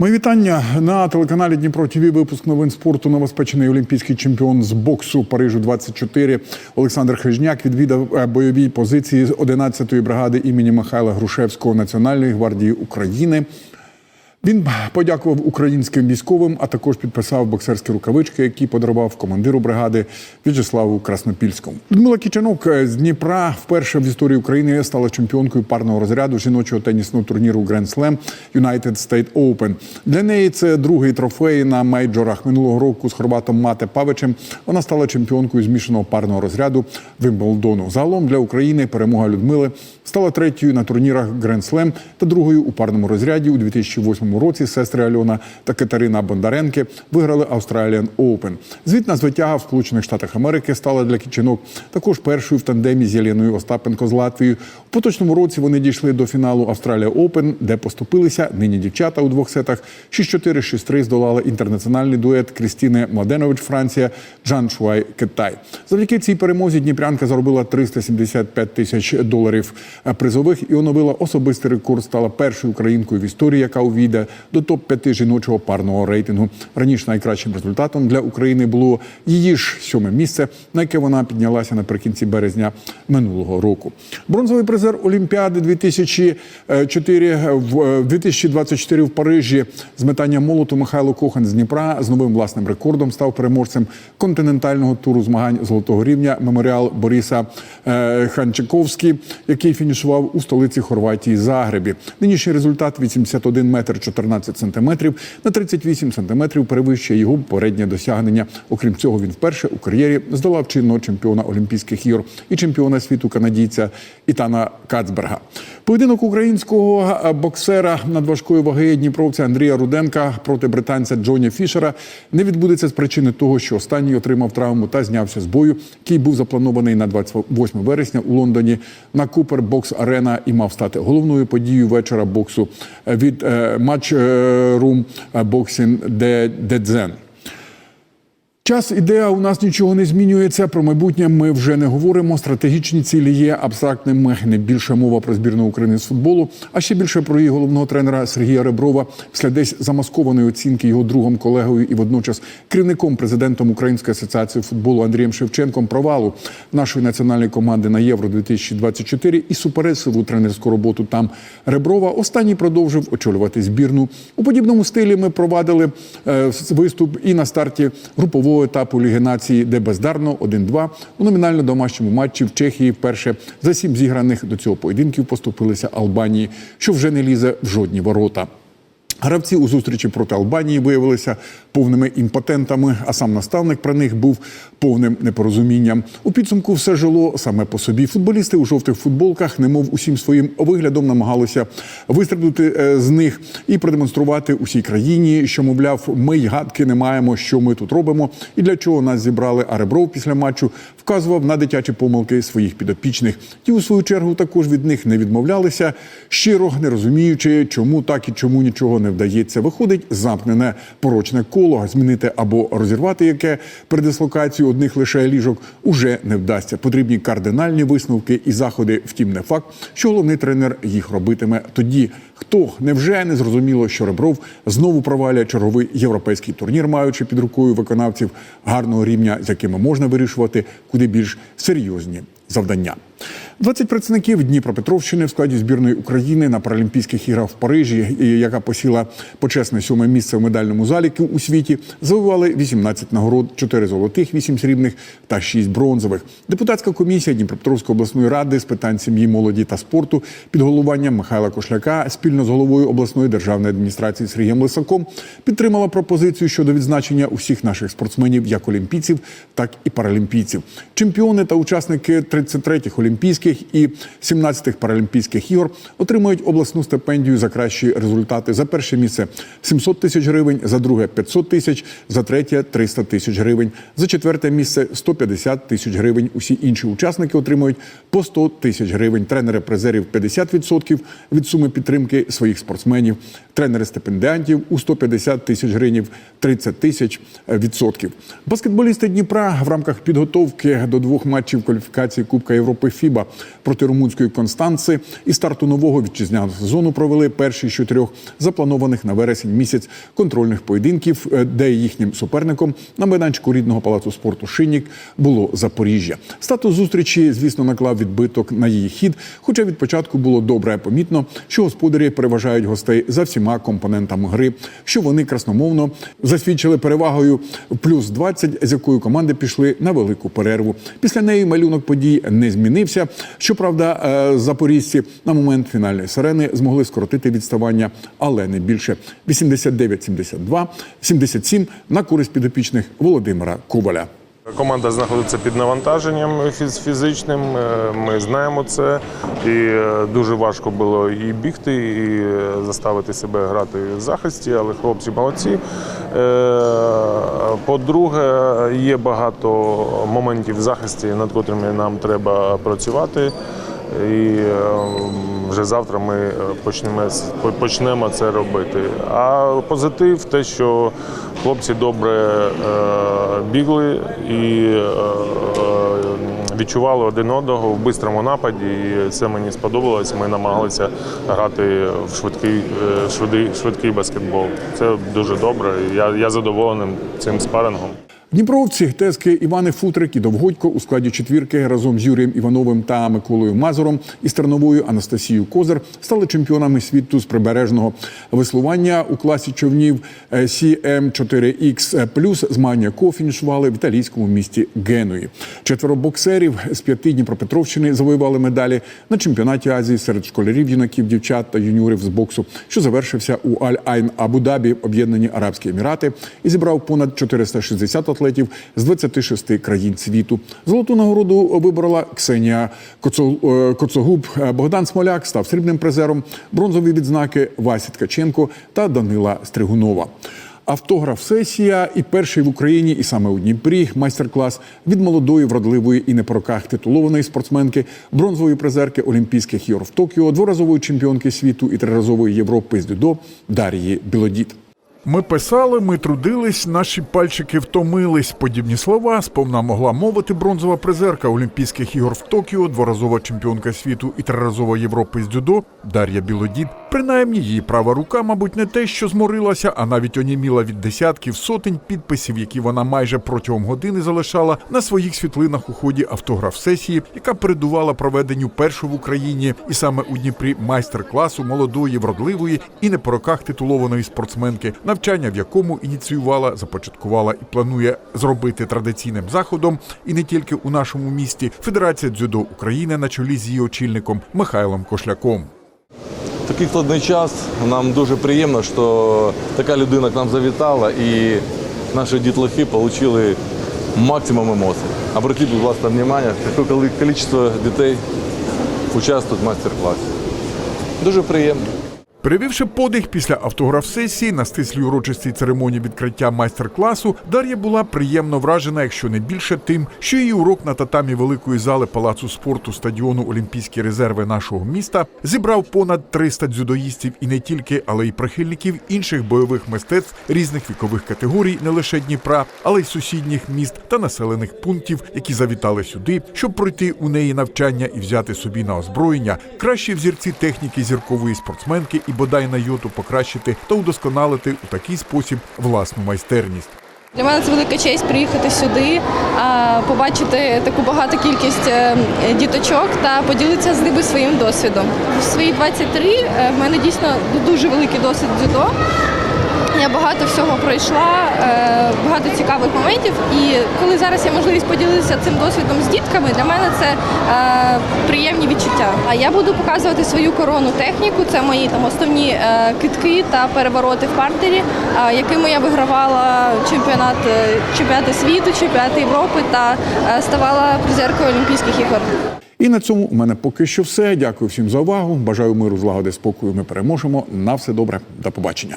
Мої вітання на телеканалі Дніпро ТВ. Випуск новин спорту. Новоспечений олімпійський чемпіон з боксу Парижу 24 Олександр Хижняк відвідав е, бойові позиції з 11-ї бригади імені Михайла Грушевського Національної гвардії України. Він подякував українським військовим, а також підписав боксерські рукавички, які подарував командиру бригади В'ячеславу Краснопільському. Людмила Кічанок з Дніпра вперше в історії України стала чемпіонкою парного розряду жіночого тенісного турніру Grand Slam United State Open. Для неї це другий трофей на мейджорах минулого року з хорватом Мате Павичем. Вона стала чемпіонкою змішаного парного розряду Вимблдону. Загалом для України перемога Людмили стала третьою на турнірах Grand Slam та другою у парному розряді у 2008 році. Сестри Альона та Катерина Бондаренки виграли Australian Open. Звітна звитяга в Сполучених Штатах Америки стала для кічинок також першою в тандемі з Єленою Остапенко з Латвією. У поточному році вони дійшли до фіналу Australia Open, де поступилися нині дівчата у двох сетах. 6-4, 6-3 здолали інтернаціональний дует Крістіни Младенович Франція, Джан Шуай Китай. Завдяки цій перемозі Дніпрянка заробила 375 тисяч доларів призових і оновила особистий рекорд. Стала першою українкою в історії, яка увійде до топ 5 жіночого парного рейтингу. Раніше найкращим результатом для України було її ж сьоме місце, на яке вона піднялася наприкінці березня минулого року. Бронзовий призер Олімпіади 2004 в е, 2024 в Парижі з метання молоту Михайло Кохан з Дніпра з новим власним рекордом став переможцем континентального туру змагань золотого рівня меморіал Бориса е, Ханчаковський, який фінішував у столиці Хорватії Загребі. Нинішній результат 81 метр 14 сантиметрів на 38 сантиметрів перевищує його попереднє досягнення. Окрім цього, він вперше у кар'єрі здолав чинного чемпіона Олімпійських ігор і чемпіона світу канадійця Ітана Кацберга. Поєдинок українського боксера надважкої ваги Дніпровця Андрія Руденка проти британця Джоні Фішера не відбудеться з причини того, що останній отримав травму та знявся з бою, який був запланований на 28 вересня у Лондоні на Купер Бокс Арена і мав стати головною подією вечора боксу від е, much uh, room uh, boxing the, the Zen. Час іде, а у нас нічого не змінюється. Про майбутнє ми вже не говоримо. Стратегічні цілі є абстрактними. Не більше мова про збірну України з футболу, а ще більше про її головного тренера Сергія Реброва після десь замаскованої оцінки його другом, колегою і водночас керівником президентом Української асоціації футболу Андрієм Шевченком провалу нашої національної команди на Євро 2024 і суперечливу тренерську роботу там Реброва. Останній продовжив очолювати збірну. У подібному стилі ми провадили е, виступ і на старті групового етапу Ліги нації, де бездарно 1-2 у номінально домашньому матчі в Чехії вперше за сім зіграних до цього поєдинків поступилися Албанії, що вже не лізе в жодні ворота. Гравці у зустрічі проти Албанії виявилися повними імпотентами, а сам наставник про них був повним непорозумінням. У підсумку все жило саме по собі. Футболісти у жовтих футболках, немов усім своїм виглядом, намагалися вистрибнути е, з них і продемонструвати усій країні, що мовляв, ми й гадки не маємо, що ми тут робимо, і для чого нас зібрали. А Ребров після матчу вказував на дитячі помилки своїх підопічних. Ті, у свою чергу, також від них не відмовлялися, щиро не розуміючи, чому так і чому нічого не вдається. Виходить замкнене порочне коло, змінити або розірвати яке при дислокації одних лише ліжок уже не вдасться. Потрібні кардинальні висновки і заходи. Втім, не факт, що головний тренер їх робитиме тоді. Хто невже не зрозуміло, що Ребров знову провалює черговий європейський турнір, маючи під рукою виконавців гарного рівня, з якими можна вирішувати куди більш серйозні завдання. 20 працівників Дніпропетровщини в складі збірної України на Паралімпійських іграх в Парижі, яка посіла почесне сьоме місце в медальному заліку у світі, завоювали 18 нагород, 4 золотих, 8 срібних та 6 бронзових. Депутатська комісія Дніпропетровської обласної ради з питань сім'ї, молоді та спорту під головуванням Михайла Кошляка спільно з головою обласної державної адміністрації Сергієм Лисаком підтримала пропозицію щодо відзначення усіх наших спортсменів, як олімпійців, так і паралімпійців. Чемпіони та учасники 33-х олімпійських і 17-х паралімпійських ігор отримують обласну стипендію за кращі результати. За перше місце 700 тисяч гривень, за друге 500 тисяч, за третє 300 тисяч гривень, за четверте місце 150 тисяч гривень. Усі інші учасники отримують по 100 тисяч гривень. Тренери призерів 50% від суми підтримки своїх спортсменів. Тренери стипендіантів у 150 тисяч гривень, 30 тисяч відсотків. Баскетболісти Дніпра в рамках підготовки до двох матчів кваліфікації Кубка Європи ФІБА проти румунської Констанци. І старту нового вітчизняного сезону провели перші з чотирьох запланованих на вересень місяць контрольних поєдинків, е, де їхнім суперником на майданчику рідного палацу спорту Шинік було Запоріжжя. Статус зустрічі, звісно, наклав відбиток на її хід. Хоча від початку було добре помітно, що господарі переважають гостей за всіма компонентами гри, що вони красномовно засвідчили перевагою плюс 20, з якою команди пішли на велику перерву. Після неї малюнок подій не змінився. Щоправда, е, запорізьці на момент фінальної сирени змогли скоротити відставання, але не більше 89-72, 77 на користь підопічних Володимира Коваля. Команда знаходиться під навантаженням фіз- фізичним. е, Ми знаємо це, і е, дуже важко було і бігти, і е, заставити себе грати в захисті, але хлопці молодці. По-друге, є багато моментів в захисті, над котрими нам треба працювати. І вже завтра ми е, почнемо, почнемо це робити. А позитив те, що хлопці добре е, бігли і е, відчували один одного в бистрому нападі. І це мені сподобалось. Ми намагалися грати в швидкий, швидкий, швидкий баскетбол. Це дуже добре. Я, я задоволений цим спарингом. Дніпровці, тески Івани Футрик і Довгодько у складі четвірки разом з Юрієм Івановим та Миколою Мазуром і терновою Анастасією Козир стали чемпіонами світу з прибережного веслування у класі човнів е, CM4X+, змагання якого фінішували в італійському місті Генуї. Четверо боксерів з п'яти Дніпропетровщини завоювали медалі на чемпіонаті Азії серед школярів, юнаків, дівчат та юніорів з боксу, що завершився у Аль-Айн Абу-Дабі, Об'єднані Арабські Емірати, і зібрав понад 460 атлетів з 26 країн світу. Золоту нагороду виборола Ксенія е, Коцогуб. Е, Богдан Смоляк став срібним призером. Бронзові відзнаки Васі Ткаченко та Данила Стригунова. Автограф-сесія і перший в Україні, і саме у Дніпрі майстер-клас від молодої, вродливої і не по роках титулованої спортсменки, бронзової призерки Олімпійських ігор в Токіо, дворазової чемпіонки світу і триразової Європи з дюдо Дар'ї Білодіт. Ми писали, ми трудились, наші пальчики втомились. Подібні слова сповна могла мовити бронзова призерка Олімпійських ігор в Токіо, дворазова чемпіонка світу і триразова Європи з дзюдо Дар'я Білодід. Принаймні, її права рука, мабуть, не те, що зморилася, а навіть оніміла від десятків сотень підписів, які вона майже протягом години залишала на своїх світлинах у ході автограф-сесії, яка передувала проведенню першого в Україні і саме у Дніпрі майстер-класу молодої, вродливої і не по роках титулованої спортсменки, навчання в якому ініціювала, започаткувала і планує зробити традиційним заходом, і не тільки у нашому місті Федерація дзюдо України на чолі з її очільником Михайлом Кошляком. Такий складний час. Нам дуже приємно, що така людина к нам завітала і наші дітлахи отримали максимум емоцій. Обратіть, будь ласка, увагу, яке кількість дітей участвують в майстер-класі. Дуже приємно. Перевівши подих після автограф-сесії на стислій урочистій церемонії відкриття майстер-класу, Дар'я була приємно вражена, якщо не більше тим, що її урок на татамі великої зали палацу спорту стадіону Олімпійські резерви нашого міста зібрав понад 300 дзюдоїстів і не тільки, але й прихильників інших бойових мистецтв різних вікових категорій, не лише Дніпра, але й сусідніх міст та населених пунктів, які завітали сюди, щоб пройти у неї навчання і взяти собі на озброєння кращі взірці техніки зіркової спортсменки і бодай на йоту покращити та удосконалити у такий спосіб власну майстерність. Для мене це велика честь приїхати сюди, побачити таку багату кількість е, діточок та поділитися з ними своїм досвідом. В свої 23 е, в мене дійсно дуже великий досвід дзюдо. Я багато всього пройшла, е, багато цікавих моментів. І коли зараз є можливість поділитися цим досвідом з дітками, для мене це е, приємні відчуття. А я буду показувати свою коронну техніку. Це мої там основні е, китки та перевороти в партері, якими я вигравала чемпіонат чемпіонати світу, чемпіонати Європи та ставала призеркою Олімпійських ігор. І на цьому у мене поки що все. Дякую всім за увагу. Бажаю миру, злагоди, спокою. Ми переможемо. На все добре. До побачення.